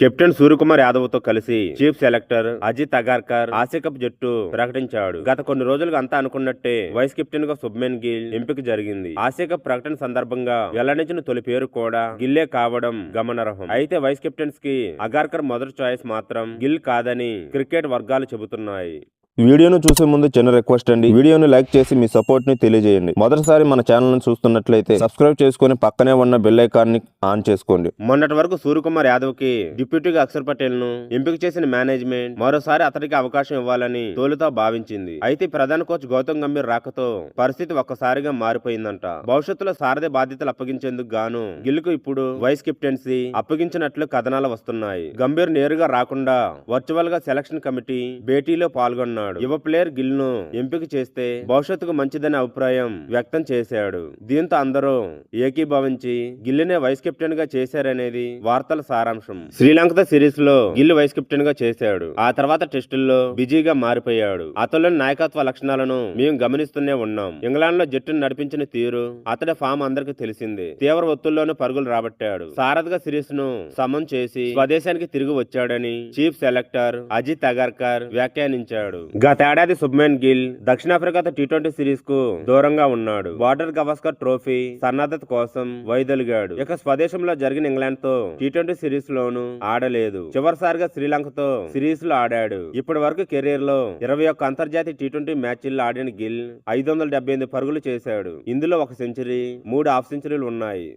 Captain Suryakumar యాదవ్తో కలిసి chief selector Ajit Agarkar Asia Cup జట్టు ప్రకటించాడు. గత కొన్ని రోజులుగా అంతా అనుకున్నట్టే వైస్ కెప్టెన్గా శుభ్మన్ గిల్ ఎంపిక జరిగింది. ఆసికప్ ప్రకటన సందర్భంగా వెల్లడించిన తొలి పేరు కూడా గిల్లే కావడం గమనార్హం. అయితే వైస్ కెప్టెన్స్కి అగార్కర్ మొదటి చాయిస్ మాత్రం గిల్ కాదని క్రికెట్ వర్గాలు చెబుతున్నాయి. వీడియోను చూసే ముందు చిన్న రిక్వెస్ట్ అండి. వీడియోను లైక్ చేసి మీ సపోర్ట్ని తెలియజేయండి. మొదటిసారి మన ఛానల్ను చూస్తున్నట్లయితే సబ్స్క్రైబ్ చేసుకుని పక్కనే ఉన్న బెల్ ఐకాన్ని ఆన్ చేసుకోండి. మొన్నటి వరకు సూర్యకుమార్ యాదవ్కి డిప్యూటీగా అక్షర్ పటేల్ను ఎంపిక చేసిన మేనేజ్మెంట్ మరోసారి అతడికి అవకాశం ఇవ్వాలని తోలుతో భావించింది. అయితే ప్రధాన కోచ్ గౌతమ్ గంభీర్ రాకతో పరిస్థితి ఒక్కసారిగా మారిపోయిందంట. భవిష్యత్తులో సారథి బాధ్యతలు అప్పగించేందుకు గాను గిల్కు ఇప్పుడు వైస్ కెప్టెన్సీ అప్పగించినట్లు కథనాలు వస్తున్నాయి. గంభీర్ నేరుగా రాకుండా వర్చువల్గా సెలక్షన్ కమిటీ భేటీలో పాల్గొన్నారు అన్నాడు యువ ప్లేయర్ గిల్ను ఎంపిక చేస్తే భవిష్యత్తుకు మంచిదనే అభిప్రాయం వ్యక్తం చేశాడు. దీంతో అందరూ ఏకీభవించి గిల్లునే వైస్ కెప్టెన్గా చేశారనేది వార్తల సారాంశం. శ్రీలంకతో సిరీస్లో గిల్ వైస్ కెప్టెన్గా చేశాడు. ఆ తర్వాత టెస్టుల్లో బిజీగా మారిపోయాడు. అతలోని నాయకత్వ లక్షణాలను మేము గమనిస్తూనే ఉన్నాం. ఇంగ్లాండ్లో జట్టును నడిపించిన తీరు అతడి ఫామ్ అందరికి తెలిసింది. తీవ్ర ఒత్తుల్లోనూ పరుగులు రాబట్టాడు. సారథిగా సిరీస్ను సమం చేసి స్వదేశానికి తిరిగి వచ్చాడని చీఫ్ సెలెక్టర్ అజిత్ అగర్కర్ వ్యాఖ్యానించాడు. గతేడాది శుభ్మన్ గిల్ దక్షిణాఫ్రికాతో టీ ట్వంటీ సిరీస్కు దూరంగా ఉన్నాడు. బార్డర్ గవస్కర్ ట్రోఫీ సన్నద్ధత కోసం వైదొలిగాడు. ఇక స్వదేశంలో జరిగిన ఇంగ్లాండ్తో టీ ట్వంటీ సిరీస్ లోను ఆడలేదు. చివరిసారిగా శ్రీలంకతో సిరీస్లో ఆడాడు. ఇప్పటి వరకు కెరీర్లో ఇరవై ఒక్క అంతర్జాతీయ టీ ట్వంటీ మ్యాచ్ల్లో ఆడిన గిల్ ఐదు వందల డెబ్బై ఎనిమిది పరుగులు చేశాడు. ఇందులో ఒక సెంచరీ మూడు హాఫ్ సెంచరీలు ఉన్నాయి.